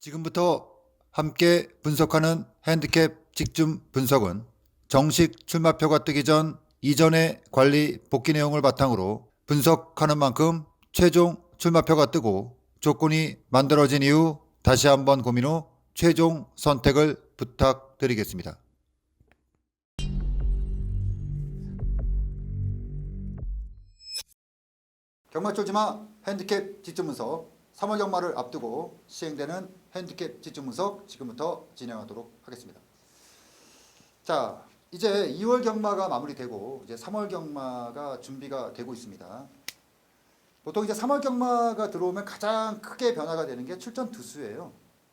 지금부터 함께 분석하는 핸디캡 직중 분석은 정식 출마표가 뜨기 전 이전의 관리 복귀 내용을 바탕으로 분석하는 만큼 최종 출마표가 뜨고 조건이 만들어진 이후 다시 한번 고민 후 최종 선택을 부탁드리겠습니다. 경마 쫄지마 핸디캡 지점 분석 3월 경마를 앞두고 시행되는 핸디캡 지점 분석 지금부터 진행하도록 하겠습니다. 자, 이제 2월 경마가 마무리되고 이제 3월 경마가 준비가 되고 있습니다. 보통 이제 3월 경마가 들어오면 가장 크게 변화가 되는 게 출전 두수예요.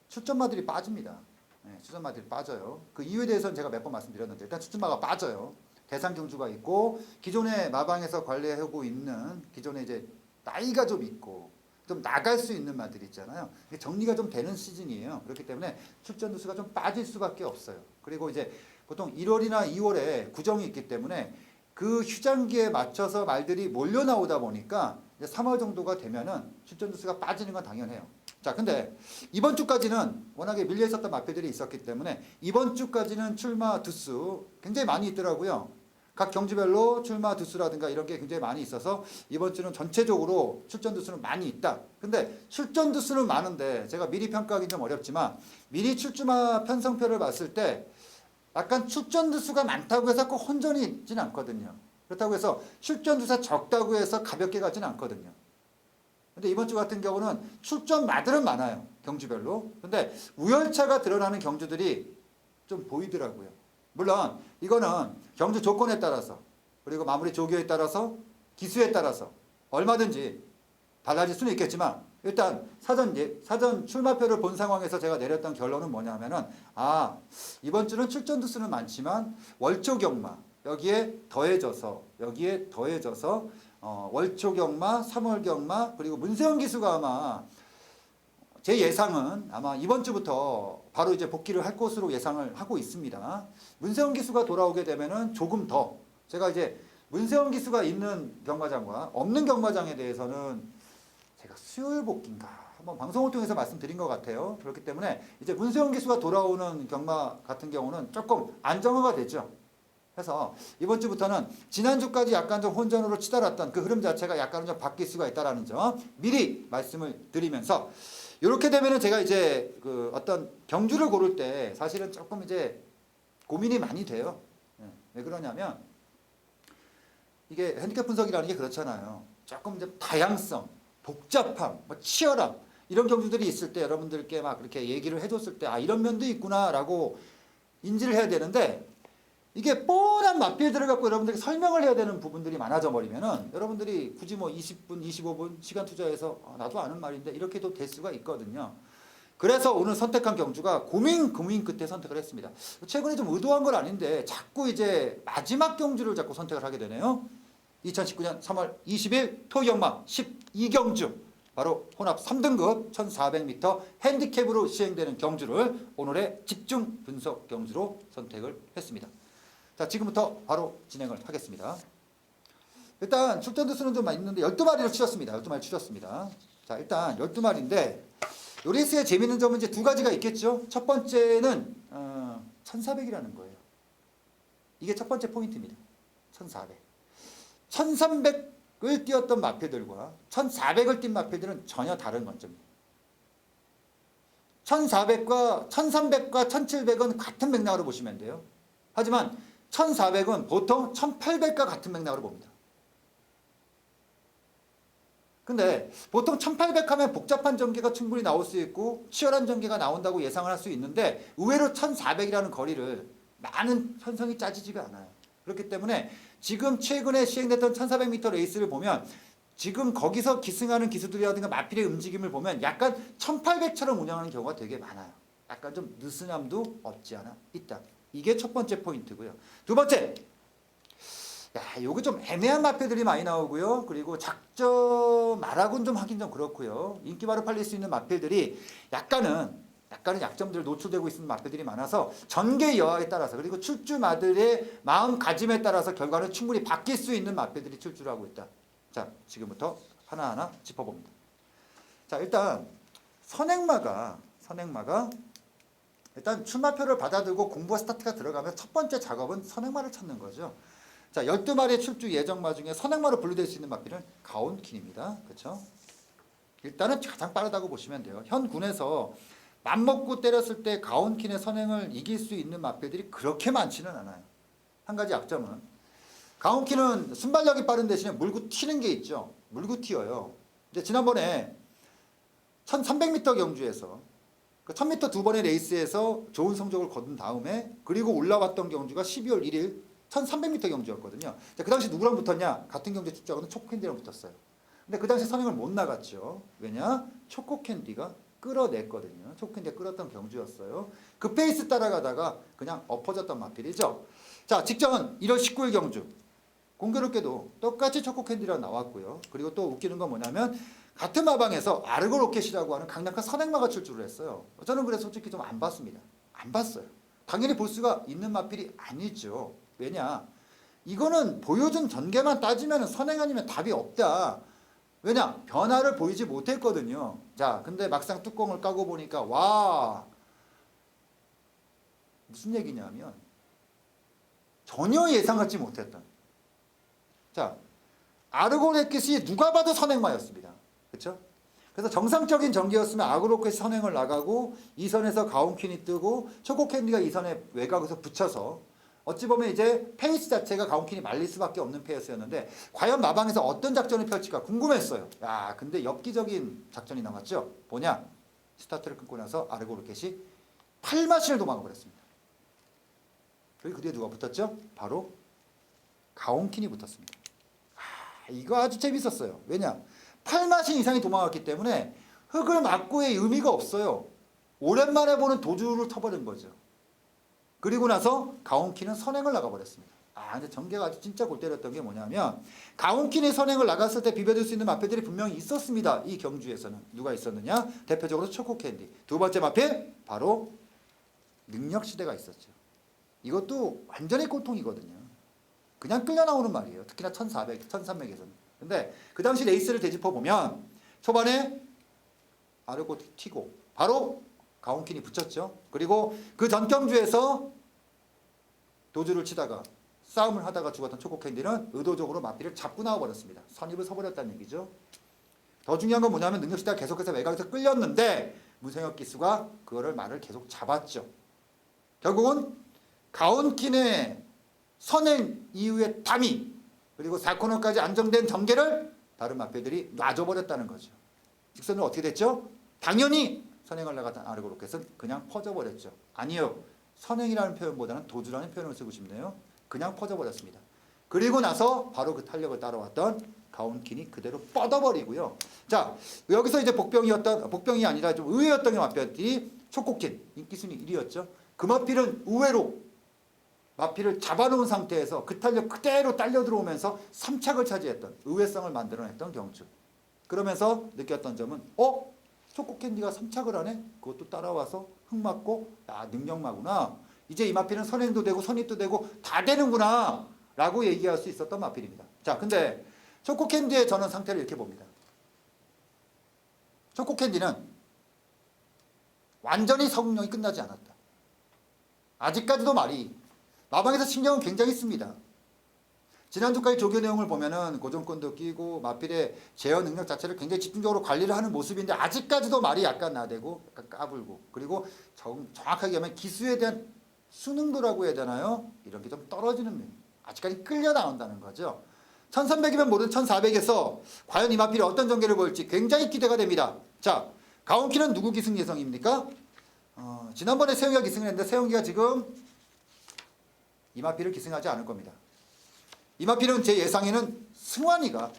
출전마들이 빠집니다. 네, 출전마들이 빠져요. 그 이유에 대해서는 제가 몇 번 말씀드렸는데 일단 출전마가 빠져요. 대상 경주가 있고 기존의 마방에서 관리하고 있는 기존에 이제 나이가 좀 있고 좀 나갈 수 있는 마들 있잖아요. 정리가 좀 되는 시즌이에요. 그렇기 때문에 출전 두수가 좀 빠질 수밖에 없어요. 그리고 이제 보통 1월이나 2월에 구정이 있기 때문에 그 휴장기에 맞춰서 말들이 몰려 나오다 보니까 이제 3월 정도가 되면은 출전 두수가 빠지는 건 당연해요. 자, 근데 이번 주까지는 워낙에 밀려 있었던 마필들이 있었기 때문에 이번 주까지는 출마 두수 굉장히 많이 있더라고요. 각 경주별로 출마 두수라든가 이런 게 굉장히 많이 있어서 이번 주는 전체적으로 출전 두수는 많이 있다. 근데 출전 두수는 많은데 제가 미리 평가하기 좀 어렵지만 미리 출주마 편성표를 봤을 때 약간 출전 두수가 많다고 해서 꼭 혼전이 있지는 않거든요. 그렇다고 해서 출전 두수가 적다고 해서 가볍게 가지는 않거든요. 근데 이번 주 같은 경우는 출전 마들은 많아요. 경주별로. 근데 우열차가 드러나는 경주들이 좀 보이더라고요. 물론 이거는 경주 조건에 따라서 그리고 마무리 조교에 따라서 기수에 따라서 얼마든지 달라질 수는 있겠지만 일단 사전 예, 사전 출마표를 본 상황에서 제가 내렸던 결론은 뭐냐면은 아 이번 주는 출전 두수는 많지만 월조 경마 여기에 더해져서 여기에 더해져서 어, 월초 경마, 3월 경마 그리고 문세영 기수가 아마 제 예상은 아마 이번 주부터 바로 이제 복귀를 할 것으로 예상을 하고 있습니다. 문세영 기수가 돌아오게 되면은 조금 더 제가 이제 문세영 기수가 있는 경마장과 없는 경마장에 대해서는 제가 수요일 복귀인가 한번 방송을 통해서 말씀드린 것 같아요. 그렇기 때문에 이제 문세영 기수가 돌아오는 경마 같은 경우는 조금 안정화가 되죠. 그래서 이번 주부터는 지난주까지 약간 좀 혼전으로 치달았던 그 흐름 자체가 약간은 좀 바뀔 수가 있다라는 점 미리 말씀을 드리면서 이렇게 되면은 제가 이제 그 어떤 경주를 고를 때 사실은 조금 이제 고민이 많이 돼요. 예, 왜 그러냐면 이게 핸디캡 분석이라는 게 그렇잖아요. 조금 이제 다양성, 복잡함, 뭐 치열함 이런 경주들이 있을 때 여러분들께 막 그렇게 얘기를 해줬을 때 아 이런 면도 있구나라고 인지를 해야 되는데 이게 뻔한 맛필들을 갖고 여러분들이 설명을 해야 되는 부분들이 많아져 버리면은 여러분들이 굳이 뭐 20분, 25분 시간 투자해서 아, 나도 아는 말인데 이렇게도 될 수가 있거든요. 그래서 오늘 선택한 경주가 고민 고민 끝에 선택을 했습니다. 최근에 좀 의도한 건 아닌데 자꾸 이제 마지막 경주를 자꾸 선택을 하게 되네요. 2019년 3월 20일 토경마 12경주 바로 혼합 3등급 1400m 핸디캡으로 시행되는 경주를 오늘의 집중 분석 경주로 선택을 했습니다. 자, 지금부터 바로 진행을 하겠습니다. 일단 출전 두수는 좀 있는데 12마리를 치렀습니다. 12마리 치렀습니다. 자, 일단 12마리인데 요 레이스의 재밌는 점은 이제 두 가지가 있겠죠. 첫 번째는 어, 1400이라는 거예요. 이게 첫 번째 포인트입니다. 1400. 1300을 뛰었던 마필들과 1400을 뛴 마필들은 전혀 다른 관점입니다. 1400과 1300과 1700은 같은 맥락으로 보시면 돼요. 하지만 1400은 보통 1800과 같은 맥락으로 봅니다. 근데 보통 1800 하면 복잡한 전개가 충분히 나올 수 있고 치열한 전개가 나온다고 예상을 할 수 있는데 의외로 1400이라는 거리를 많은 편성이 짜지지가 않아요. 그렇기 때문에 지금 최근에 시행됐던 1400m 레이스를 보면 지금 거기서 기승하는 기수들이라든가 마필의 움직임을 보면 약간 1800처럼 운영하는 경우가 되게 많아요. 약간 좀 느슨함도 없지 않아 있다. 이게 첫 번째 포인트고요. 두 번째, 야, 요거 좀 애매한 마표들이 많이 나오고요. 그리고 작전 말하고는 좀 하긴 좀 그렇고요. 인기바로 팔릴 수 있는 마필들이 약간은 약간은 약점들 노출되고 있는 마표들이 많아서 전개 여하에 따라서 그리고 출주마들의 마음가짐에 따라서 결과는 충분히 바뀔 수 있는 마표들이 출주를 하고 있다. 자, 지금부터 하나하나 짚어봅니다. 자, 일단 선행마가 선행마가 일단 출마표를 받아들고 공부와 스타트가 들어가면 첫 번째 작업은 선행마를 찾는 거죠. 자, 12마리의 출주 예정마 중에 선행마로 분류될 수 있는 마필은 가온킨입니다. 그렇죠? 일단은 가장 빠르다고 보시면 돼요. 현 군에서 맘먹고 때렸을 때 가온킨의 선행을 이길 수 있는 마필들이 그렇게 많지는 않아요. 한 가지 약점은 가온킨은 순발력이 빠른 대신에 물고 튀는 게 있죠. 물고 튀어요. 이제 지난번에 1300m 경주에서 그 1000m 두 번의 레이스에서 좋은 성적을 거둔 다음에 그리고 올라왔던 경주가 12월 1일 1300m 경주였거든요. 자, 그 당시 누구랑 붙었냐? 같은 경주에 출전하는 초코캔디랑 붙었어요. 근데 그 당시 선행을 못 나갔죠. 왜냐? 초코캔디가 끌어냈거든요. 초코캔디가 끌었던 경주였어요. 그 페이스 따라가다가 그냥 엎어졌던 마필이죠. 자, 직전 1월 19일 경주. 공교롭게도 똑같이 초코캔디가 나왔고요. 그리고 또 웃기는 건 뭐냐면 같은 마방에서 아르고 로켓이라고 하는 강력한 선행마가 출주를 했어요. 저는 그래서 솔직히 좀 안 봤습니다. 안 봤어요. 당연히 볼 수가 있는 마필이 아니죠. 왜냐? 이거는 보여준 전개만 따지면 선행 아니면 답이 없다. 왜냐? 변화를 보이지 못했거든요. 자, 근데 막상 뚜껑을 까고 보니까 와 무슨 얘기냐면 전혀 예상하지 못했던 자 아르고레켓이 누가 봐도 선행마였습니다. 그렇죠? 그래서 정상적인 전개였으면 아그로켓이 선행을 나가고 이 선에서 가온퀸이 뜨고 초코캔디가 이 선에 외곽에서 붙여서 어찌 보면 이제 페이스 자체가 가온퀸이 말릴 수밖에 없는 페이스였는데 과연 마방에서 어떤 작전을 펼칠까 궁금했어요. 야 근데 엽기적인 작전이 나왔죠. 뭐냐? 스타트를 끊고 나서 아르고르켓이 팔마신을 도망가 버렸습니다. 그리고 그 뒤에 누가 붙었죠? 바로 가온킨이 붙었습니다. 아, 이거 아주 재밌었어요. 왜냐? 팔마신 이상이 도망갔기 때문에 흙을 막고의 의미가 없어요. 오랜만에 보는 도주를 터버린 거죠. 그리고 나서 가온키는 선행을 나가버렸습니다. 아, 근데 전개가 아주 진짜 골 때렸던 게 뭐냐면 가온킨이 선행을 나갔을 때 비벼줄 수 있는 마패들이 분명히 있었습니다. 이 경주에서는 누가 있었느냐? 대표적으로 초코캔디. 두 번째 마패 바로 능력시대가 있었죠. 이것도 완전히 꼴통이거든요. 그냥 끌려 나오는 말이에요. 특히나 1400, 1300에서는. 근데 그 당시 레이스를 되짚어 보면 초반에 아르고 튀고 바로 가온킨이 붙였죠. 그리고 그 전 경주에서 도주를 치다가 싸움을 하다가 죽었던 초코캔디는 의도적으로 마피를 잡고 나와버렸습니다. 선입을 서버렸다는 얘기죠. 더 중요한 건 뭐냐면 능력시대가 계속해서 외곽에서 끌렸는데 무생혁 기수가 그거를 말을 계속 잡았죠. 결국은 가온킨의 선행 이후의 담이 그리고 4코너까지 안정된 전개를 다른 마패들이 놔줘버렸다는 거죠. 직선은 어떻게 됐죠? 당연히 선행을 나갔던 아르고 로켓은 그냥 퍼져버렸죠. 아니요. 선행이라는 표현보다는 도주라는 표현을 쓰고 싶네요. 그냥 퍼져버렸습니다. 그리고 나서 바로 그 탄력을 따라왔던 가온킨이 그대로 뻗어버리고요. 자 여기서 이제 복병이었던 복병이 아니라 좀 의외였던 게 마필들이 초코킨 인기 순위 1위였죠. 그 마필은 의외로 마피를 잡아놓은 상태에서 그 탄력 그대로 딸려 들어오면서 3착을 차지했던 의외성을 만들어냈던 경주. 그러면서 느꼈던 점은 어? 초코캔디가 3착을 하네? 그것도 따라와서 흙 맞고 야 능력마구나. 이제 이 마필은 선행도 되고 선입도 되고 다 되는구나 라고 얘기할 수 있었던 마필입니다. 자 근데 초코캔디의 저는 상태를 이렇게 봅니다. 초코캔디는 완전히 성능이 끝나지 않았다. 아직까지도 말이 마방에서 신경은 굉장히 씁니다. 지난주까지 조교 내용을 보면은 고정권도 끼고 마필의 제어 능력 자체를 굉장히 집중적으로 관리를 하는 모습인데 아직까지도 말이 약간 나대고 약간 까불고 그리고 정, 정확하게 하면 기수에 대한 수능도라고 해야 되나요? 이런 게 좀 떨어지는 면 아직까지 끌려 나온다는 거죠. 1300이면 모든 1400에서 과연 이 마필이 어떤 전개를 보일지 굉장히 기대가 됩니다. 자, 가온키는 누구 기승 예성입니까? 어, 지난번에 세영이가 기승을 했는데 세영이가 지금 이마피를 기승하지 않을 겁니다. 이마피는 제 예상에는 승환이가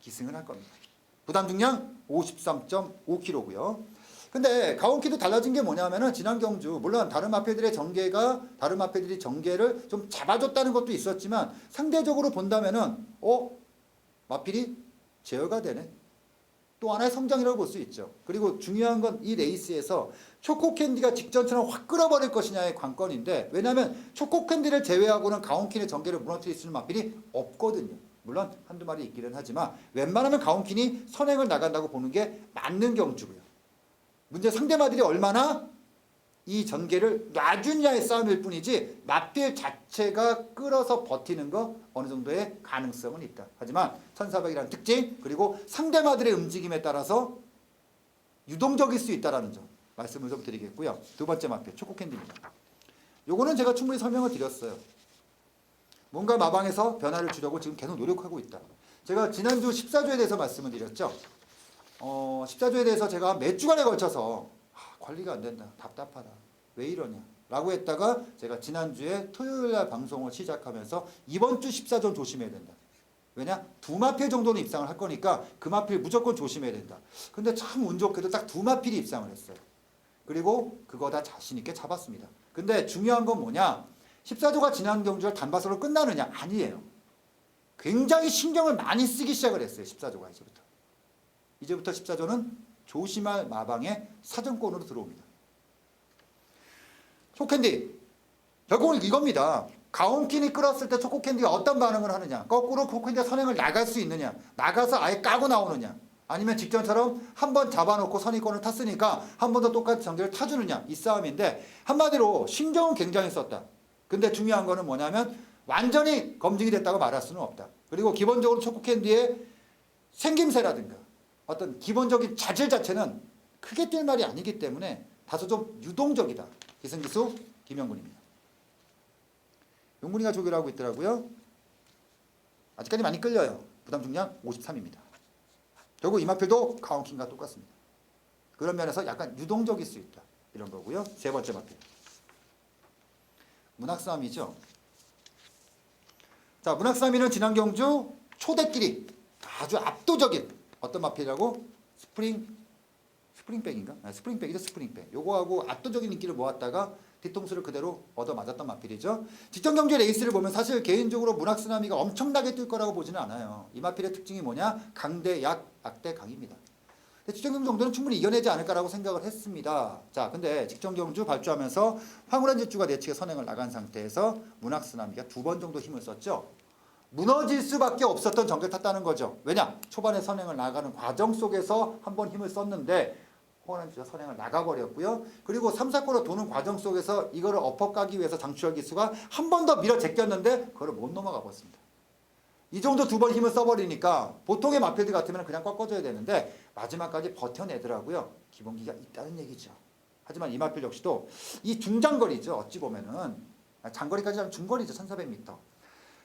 기승을 할 겁니다. 부담 중량 53.5kg고요. 근데 가온키도 달라진 게 뭐냐면은 지난 경주 물론 다른 마패들의 전개가 다른 마패들이 전개를 좀 잡아줬다는 것도 있었지만 상대적으로 본다면은 어 마필이 제어가 되네. 또 하나의 성장이라고 볼 수 있죠. 그리고 중요한 건 이 레이스에서 초코캔디가 직전처럼 확 끌어버릴 것이냐의 관건인데 왜냐하면 초코캔디를 제외하고는 가온킨의 전개를 무너뜨릴 수 있는 마필이 없거든요. 물론 한두 마리 있기는 하지만 웬만하면 가온킨이 선행을 나간다고 보는 게 맞는 경주고요. 문제 상대 마들이 얼마나 이 전개를 놔주냐의 싸움일 뿐이지 마필 자체가 끌어서 버티는 거 어느 정도의 가능성은 있다. 하지만 1400이라는 특징 그리고 상대마들의 움직임에 따라서 유동적일 수 있다라는 점 말씀을 좀 드리겠고요. 두 번째 마필 초코캔디입니다. 요거는 제가 충분히 설명을 드렸어요. 뭔가 마방에서 변화를 주려고 지금 계속 노력하고 있다. 제가 지난주 14조에 대해서 말씀을 드렸죠. 어, 14조에 대해서 제가 몇 주간에 걸쳐서 아, 관리가 안 된다. 답답하다. 왜 이러냐. 라고 했다가 제가 지난주에 토요일 날 방송을 시작하면서 이번 주 14조 조심해야 된다. 왜냐? 두 마필 정도는 입상을 할 거니까 그 마필 무조건 조심해야 된다. 근데 참 운 좋게도 딱 두 마필이 입상을 했어요. 그리고 그거 다 자신 있게 잡았습니다. 근데 중요한 건 뭐냐? 14조가 지난 경주를 단바서로 끝나느냐? 아니에요. 굉장히 신경을 많이 쓰기 시작을 했어요. 14조가 이제부터. 이제부터 14조는 조심할 마방의 사정권으로 들어옵니다. 초캔디. 결국은 이겁니다. 가온킨이 끌었을 때 초코캔디가 어떤 반응을 하느냐. 거꾸로 초코캔디가 선행을 나갈 수 있느냐. 나가서 아예 까고 나오느냐. 아니면 직전처럼 한 번 잡아놓고 선의권을 탔으니까 한 번 더 똑같이 전개를 타주느냐. 이 싸움인데 한마디로 신경은 굉장히 썼다. 근데 중요한 거는 뭐냐면 완전히 검증이 됐다고 말할 수는 없다. 그리고 기본적으로 초코캔디의 생김새라든가 어떤 기본적인 자질 자체는 크게 뛸 말이 아니기 때문에 다소 좀 유동적이다. 기승기수 김영군입니다. 용군이가 조교를 하고 있더라고요. 아직까지 많이 끌려요. 부담 중량 53입니다. 결국 이마필도 카운킹과 똑같습니다. 그런 면에서 약간 유동적일 수 있다. 이런 거고요. 세 번째 마필. 문학싸움이죠. 자, 문학싸움이는 지난 경주 초대끼리 아주 압도적인 어떤 마필이라고 스프링 스프링백인가? 아, 스프링백이죠, 스프링백. 요거하고 압도적인 인기를 모았다가 뒤통수를 그대로 얻어 맞았던 마필이죠. 직전 경주 레이스를 보면 사실 개인적으로 문학 쓰나미가 엄청나게 뛸 거라고 보지는 않아요. 이 마필의 특징이 뭐냐? 강대 약, 악대 강입니다. 직전 경주 정도는 충분히 이겨내지 않을까라고 생각을 했습니다. 자, 근데 직전 경주 발주하면서 황홀한 질주가 내측에 선행을 나간 상태에서 문학 쓰나미가 두 번 정도 힘을 썼죠. 무너질 수밖에 없었던 전개를 탔다는 거죠. 왜냐? 초반에 선행을 나가는 과정 속에서 한번 힘을 썼는데 호원한 주자 선행을 나가버렸고요. 그리고 3, 4코로 도는 과정 속에서 이거를 엎어 가기 위해서 장추열 기수가 한 번 더 밀어 제꼈는데 그걸 못 넘어가 버렸습니다. 이 정도 두 번 힘을 써버리니까 보통의 마필드 같으면 그냥 꺾어줘야 되는데 마지막까지 버텨내더라고요. 기본기가 있다는 얘기죠. 하지만 이 마필 역시도 이 중장거리죠. 어찌 보면은 아, 장거리까지 하면 중거리죠. 1400m.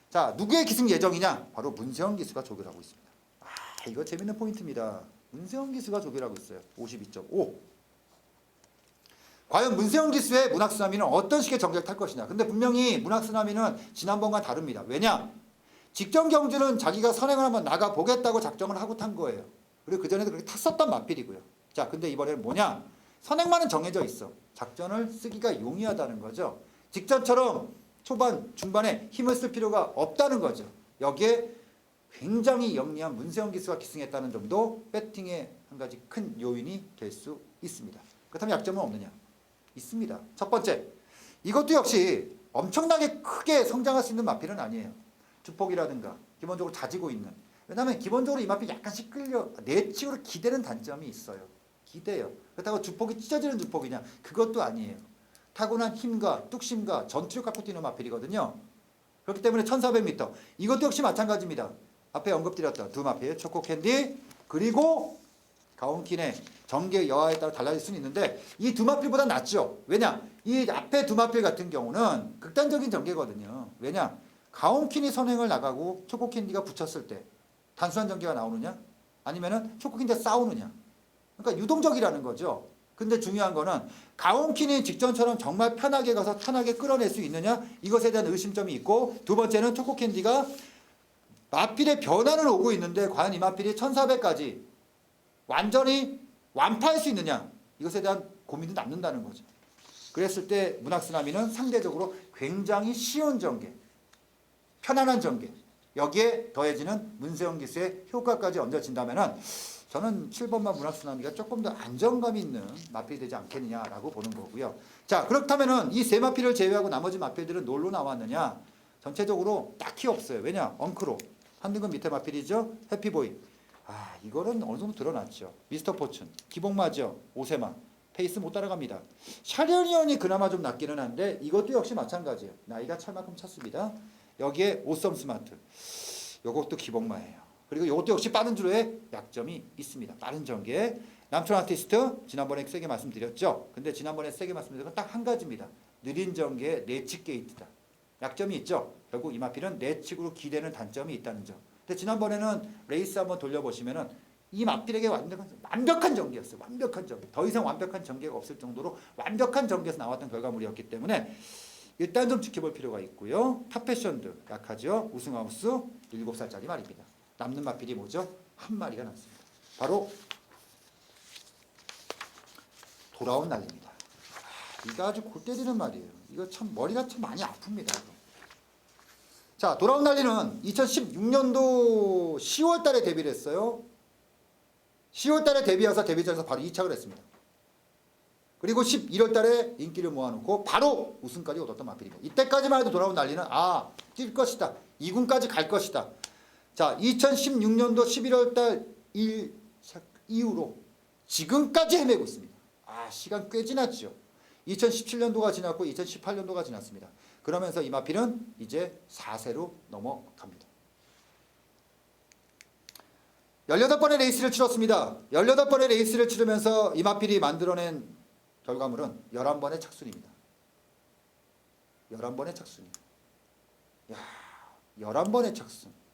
자 누구의 기승 예정이냐? 바로 문세영 기수가 조결하고 있습니다. 아 이거 재밌는 포인트입니다. 문세영 기수가 조결하고 있어요. 52.5. 과연 문세영 기수의 문학쓰나미는 어떤 식의 전개를 탈 것이냐. 근데 분명히 문학쓰나미는 지난번과 다릅니다. 왜냐? 직전 경주는 자기가 선행을 한번 나가 보겠다고 작정을 하고 탄 거예요. 그리고 그전에도 그렇게 탔었단 마필이고요. 자, 근데 이번에는 뭐냐? 선행만은 정해져 있어. 작전을 쓰기가 용이하다는 거죠. 직전처럼 초반, 중반에 힘을 쓸 필요가 없다는 거죠. 여기에 굉장히 영리한 문세영 기수가 기승했다는 점도 배팅의 한 가지 큰 요인이 될 수 있습니다. 그렇다면 약점은 없느냐? 있습니다. 첫 번째, 이것도 역시 엄청나게 크게 성장할 수 있는 마필은 아니에요. 주폭이라든가 기본적으로 다지고 있는. 왜냐하면 기본적으로 이 마필 약간씩 끌려 내치으로 기대는 단점이 있어요. 기대요. 그렇다고 주폭이 찢어지는 주폭이냐? 그것도 아니에요. 타고난 힘과 뚝심과 전투력 갖고 뛰는 마필이거든요. 그렇기 때문에 1400m 이것도 역시 마찬가지입니다. 앞에 언급드렸던 두 마필 초코 캔디 그리고 가온킨의 전개 여하에 따라 달라질 수는 있는데 이 두 마필보다 낫죠. 왜냐? 이 앞에 두 마필 같은 경우는 극단적인 전개거든요. 왜냐? 가온킨이 선행을 나가고 초코 캔디가 붙였을 때 단순한 전개가 나오느냐? 아니면은 초코 캔디가 싸우느냐? 그러니까 유동적이라는 거죠. 근데 중요한 거는 가온킨이 직전처럼 정말 편하게 가서 편하게 끌어낼 수 있느냐? 이것에 대한 의심점이 있고 두 번째는 초코 캔디가 마필의 변화는 오고 있는데 과연 이 마필이 1400까지 완전히 완파할 수 있느냐 이것에 대한 고민도 남는다는 거죠. 그랬을 때 문학쓰나미는 상대적으로 굉장히 쉬운 전개, 편안한 전개 여기에 더해지는 문세영 기수의 효과까지 얹어진다면 은 저는 7번만 문학쓰나미가 조금 더 안정감 있는 마필이 되지 않겠느냐라고 보는 거고요. 자 그렇다면은 이 세 마필을 제외하고 나머지 마필들은 뭘로 나왔느냐? 전체적으로 딱히 없어요. 왜냐? 엉크로 한 등급 밑에 마필이죠. 해피보이. 아 이거는 어느 정도 드러났죠. 미스터 포춘, 기복마죠. 오세마. 페이스 못 따라갑니다. 샤리언이 그나마 좀 낫기는 한데 이것도 역시 마찬가지예요. 나이가 찰만큼 찼습니다. 여기에 오썸 스마트. 요것도 기복마예요. 그리고 이것도 역시 빠른 주로의 약점이 있습니다. 빠른 전개. 남촌 아티스트 지난번에 세게 말씀드렸죠. 근데 지난번에 세게 말씀드린 건 딱 한 가지입니다. 느린 전개의 내측 게이트다. 약점이 있죠. 결국 이마필은 내측으로 기대는 단점이 있다는 점. 근데 지난번에는 레이스 한번 돌려보시면은 이 마필에게 완벽한, 완벽한 전개였어요. 완벽한 전개. 더 이상 완벽한 전개가 없을 정도로 완벽한 전개에서 나왔던 결과물이었기 때문에 일단 좀 지켜볼 필요가 있고요. 탑 패션도 약하죠. 우승하우스 7살짜리 말입니다. 남는 마필이 뭐죠? 한 마리가 남습니다. 바로 돌아온 날입니다. 아, 이거 아주 골 때리는 말이에요. 이거 참 머리가 참 많이 아픕니다. 자, 돌아온 날리는 2016년도 10월 달에 데뷔를 했어요. 10월 달에 데뷔해서 데뷔전에서 바로 2착을 했습니다. 그리고 11월 달에 인기를 모아놓고 바로 우승까지 얻었던 마필입니다. 이때까지만 해도 돌아온 난리는 아, 뛸 것이다. 2군까지 갈 것이다. 자, 2016년도 11월 달 1, 이후로 지금까지 헤매고 있습니다. 아, 시간 꽤 지났죠. 2017년도가 지났고 2018년도가 지났습니다. 그러면서 이 마필은 이제 4세로 넘어갑니다. 18번의 레이스를 치렀습니다. 18번의 레이스를 치르면서 이마필이 만들어낸 결과물은 11번의 착순입니다. 11번의 착순. 야, 11번의 착순.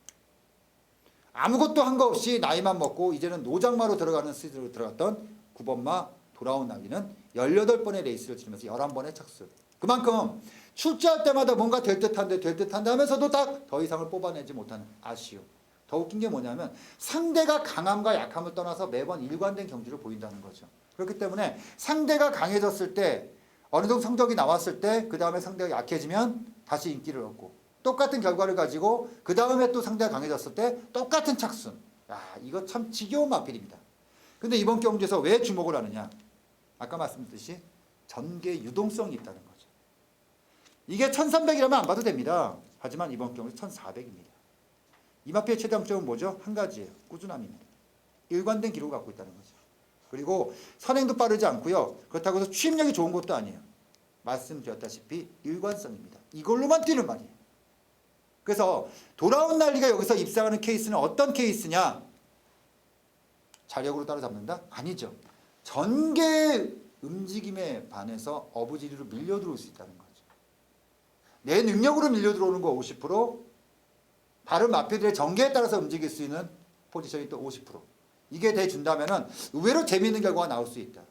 아무것도 한 거 없이 나이만 먹고 이제는 노장마로 들어가는 시즌으로 들어갔던 9번마 돌아온 날리는 18번의 레이스를 치르면서 11번의 착순. 그만큼 출제할 때마다 뭔가 될 듯한데 될 듯한데 하면서도 딱 더 이상을 뽑아내지 못하는 아쉬움. 더 웃긴 게 뭐냐면 상대가 강함과 약함을 떠나서 매번 일관된 경주를 보인다는 거죠. 그렇기 때문에 상대가 강해졌을 때 어느 정도 성적이 나왔을 때 그 다음에 상대가 약해지면 다시 인기를 얻고 똑같은 결과를 가지고 그 다음에 또 상대가 강해졌을 때 똑같은 착순. 야 이거 참 지겨운 마필입니다. 근데 이번 경주에서 왜 주목을 하느냐? 아까 말씀드렸듯이 전개 유동성이 있다는 거죠. 이게 1300이라면 안 봐도 됩니다. 하지만 이번 경우는 1400입니다. 이 마피의 최장점은 뭐죠? 한 가지예요. 꾸준함입니다. 일관된 기록을 갖고 있다는 거죠. 그리고 선행도 빠르지 않고요. 그렇다고 해서 취임력이 좋은 것도 아니에요. 말씀드렸다시피 일관성입니다. 이걸로만 뛰는 말이에요. 그래서 돌아온 난리가 여기서 입상하는 케이스는 어떤 케이스냐? 자력으로 따라잡는다? 아니죠. 전개 움직임에 반해서 어부지리로 밀려 들어올 수 있다는 거죠. 내 능력으로 밀려 들어오는 거 50%, 다른 마필들의 전개에 따라서 움직일 수 있는 포지션이 또 50%. 이게 돼준다면 은 의외로 재미있는 결과가 나올 수 있다.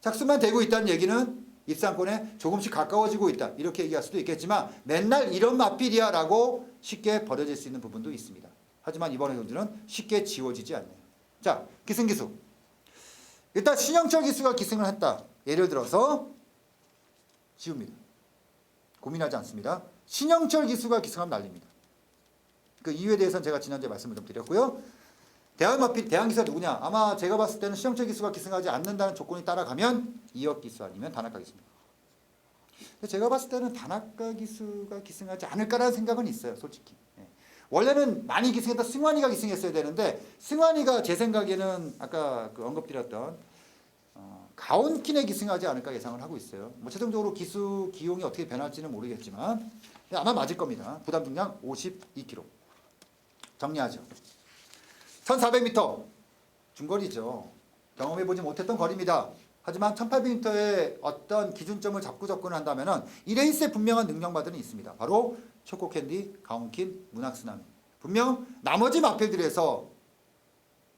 착수만 되고 있다는 얘기는 입상권에 조금씩 가까워지고 있다. 이렇게 얘기할 수도 있겠지만 맨날 이런 맛필이야라고 쉽게 버려질 수 있는 부분도 있습니다. 하지만 이번의 경주는 쉽게 지워지지 않네요. 자, 기승기수. 일단 신영철 기수가 기승을 했다. 예를 들어서 지웁니다. 고민하지 않습니다. 신영철 기수가 기승하면 난립니다. 그 이유에 대해서는 제가 지난주에 말씀을 좀 드렸고요. 대한마필 대한기수가 누구냐? 아마 제가 봤을 때는 신영철 기수가 기승하지 않는다는 조건이 따라가면 이혁 기수 아니면 단학가 기수입니다. 제가 봤을 때는 단학가 기수가 기승하지 않을까라는 생각은 있어요, 솔직히. 예. 원래는 많이 기승했다 승환이가 기승했어야 되는데 승환이가 제 생각에는 아까 그 언급드렸던 어, 가온킨에 기승하지 않을까 예상을 하고 있어요. 뭐 최종적으로 기수 기용이 어떻게 변할지는 모르겠지만 아마 맞을 겁니다. 부담 중량 52kg. 정리하죠. 1400m 중거리죠. 경험해보지 못했던 거리입니다. 하지만 1800m의 어떤 기준점을 잡고 접근을 한다면 이 레이스에 분명한 능력마들은 있습니다. 바로 초코캔디, 가온킨, 문학스나미. 분명 나머지 마필들에서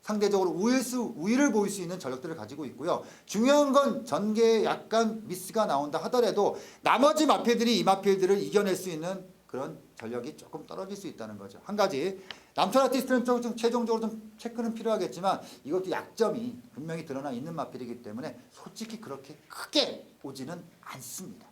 상대적으로 우일 수, 우위를 보일 수 있는 전력들을 가지고 있고요. 중요한 건 전개에 약간 미스가 나온다 하더라도 나머지 마필들이 이 마필들을 이겨낼 수 있는 그런 전력이 조금 떨어질 수 있다는 거죠. 한 가지 남천 아티스트는 좀, 좀 최종적으로 좀 체크는 필요하겠지만 이것도 약점이 분명히 드러나 있는 마필이기 때문에 솔직히 그렇게 크게 오지는 않습니다.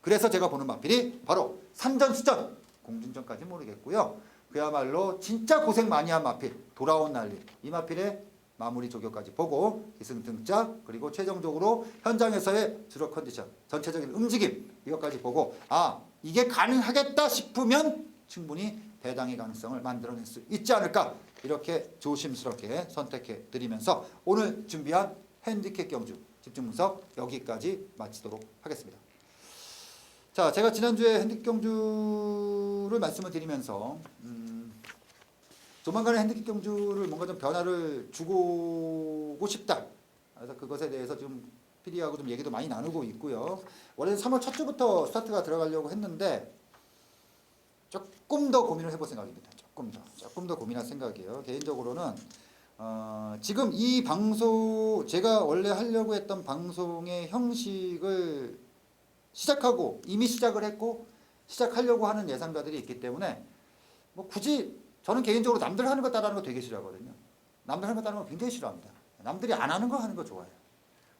그래서 제가 보는 마필이 바로 산전수전 공중전까지 모르겠고요. 그야말로 진짜 고생 많이 한 마필 돌아온 난리 이 마필의 마무리 조교까지 보고 기승 등짝 그리고 최종적으로 현장에서의 주력 컨디션 전체적인 움직임 이것까지 보고 아 이게 가능하겠다 싶으면 충분히 대당의 가능성을 만들어낼 수 있지 않을까 이렇게 조심스럽게 선택해 드리면서 오늘 준비한 핸디캡 경주 집중 분석 여기까지 마치도록 하겠습니다. 자, 제가 지난주에 핸디캡 경주를 말씀을 드리면서 음, 조만간에 핸디캡 경주를 뭔가 좀 변화를 주고 싶다. 그래서 그것에 대해서 좀 PD하고 좀 얘기도 많이 나누고 있고요. 원래는 3월 첫 주부터 스타트가 들어가려고 했는데 조금 더 고민을 해볼 생각입니다. 조금 더, 조금 더 고민할 생각이에요. 개인적으로는 어, 지금 이 방송 제가 원래 하려고 했던 방송의 형식을 시작하고 이미 시작을 했고 시작하려고 하는 예상자들이 있기 때문에 뭐 굳이 저는 개인적으로 남들 하는 거 따라하는 거 되게 싫어하거든요. 남들 하는 거 따르는 거 굉장히 싫어합니다. 남들이 안 하는 거 하는 거 좋아해요.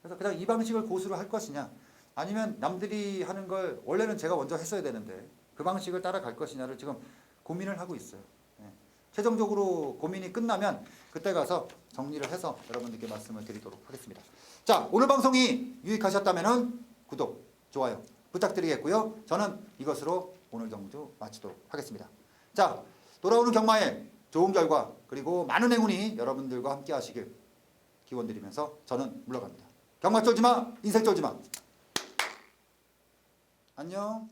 그래서 그냥 이 방식을 고수로 할 것이냐 아니면 남들이 하는 걸 원래는 제가 먼저 했어야 되는데 그 방식을 따라갈 것이냐를 지금 고민을 하고 있어요. 예. 최종적으로 고민이 끝나면 그때 가서 정리를 해서 여러분들께 말씀을 드리도록 하겠습니다. 자, 오늘 방송이 유익하셨다면 구독, 좋아요 부탁드리겠고요. 저는 이것으로 오늘 경주 마치도록 하겠습니다. 자, 돌아오는 경마에 좋은 결과 그리고 많은 행운이 여러분들과 함께 하시길 기원드리면서 저는 물러갑니다. 경마 쫄지 마, 인생 쫄지 마. 안녕.